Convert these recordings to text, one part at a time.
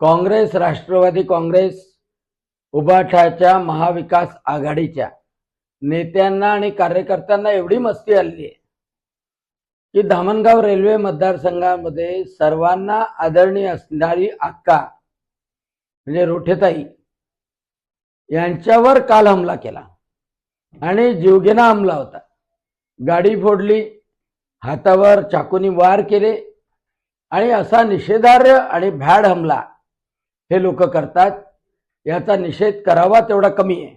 काँग्रेस राष्ट्रवादी काँग्रेस उभाठाच्या महाविकास आघाडीच्या नेत्यांना आणि कार्यकर्त्यांना एवढी मस्ती आली आहे की धामणगाव रेल्वे मतदारसंघामध्ये सर्वांना आदरणीय असणारी अक्का म्हणजे रोठेताई यांच्यावर काल हमला केला आणि जीवघेणा हमला होता. गाडी फोडली हातावर चाकूनी वार केले आणि असा निषेधार्ह आणि भ्याड हमला हे लोक करतात याचा निषेध करावा तेवढा कमी आहे.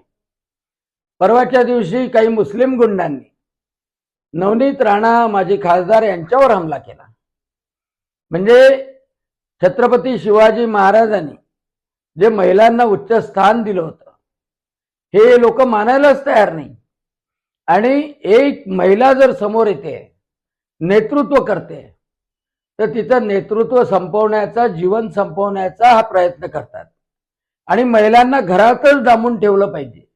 परवाच्या दिवशी काही मुस्लिम गुंडांनी नवनीत राणा माजी खासदार यांच्यावर हमला केला. म्हणजे छत्रपती शिवाजी महाराजांनी जे महिलांना उच्च स्थान दिलं होतं हे लोक मानायलाच तयार नाही. आणि एक महिला जर समोर येते नेतृत्व करते तर तिचं नेतृत्व संपवण्याचा जीवन संपवण्याचा हा प्रयत्न करतात. आणि महिलांना घरातच डांबून ठेवलं पाहिजे.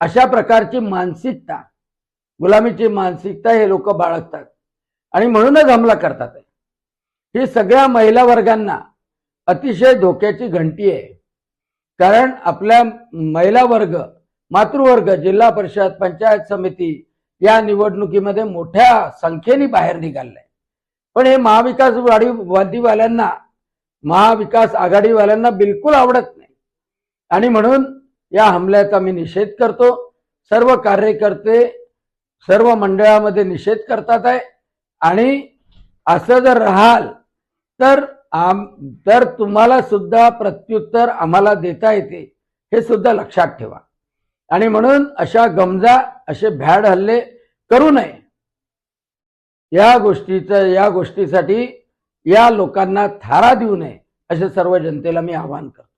अशा प्रकारची मानसिकता गुलामीची मानसिकता हे लोक बाळगतात. आणि म्हणूनच हमला करतात. ही सगळ्या महिला वर्गांना अतिशय धोक्याची घंटी आहे. कारण आपल्या महिला वर्ग मातृवर्ग जिल्हा परिषद पंचायत समिती या निवडणुकीमध्ये मोठ्या संख्येने बाहेर निघाललाय पण हे महाविकास वादीवाल्यांना महाविकास आघाडीवाल्यांना बिलकुल आवडत नाही. आणि म्हणून या हमल्याचा मी निषेध करतो. सर्व कार्यकर्ते सर्व मंडळामध्ये निषेध करतात आहे. आणि असं जर राहाल तर आम तर तुम्हाला सुद्धा प्रत्युत्तर आम्हाला देता येते हे सुद्धा लक्षात ठेवा. आणि म्हणून अशा गमजा असे भ्याड हल्ले करू नये. या गोष्टीचं या गोष्टीसाठी या लोकांना थारा देऊ नये असे सर्व जनतेला मी आवाहन करतो.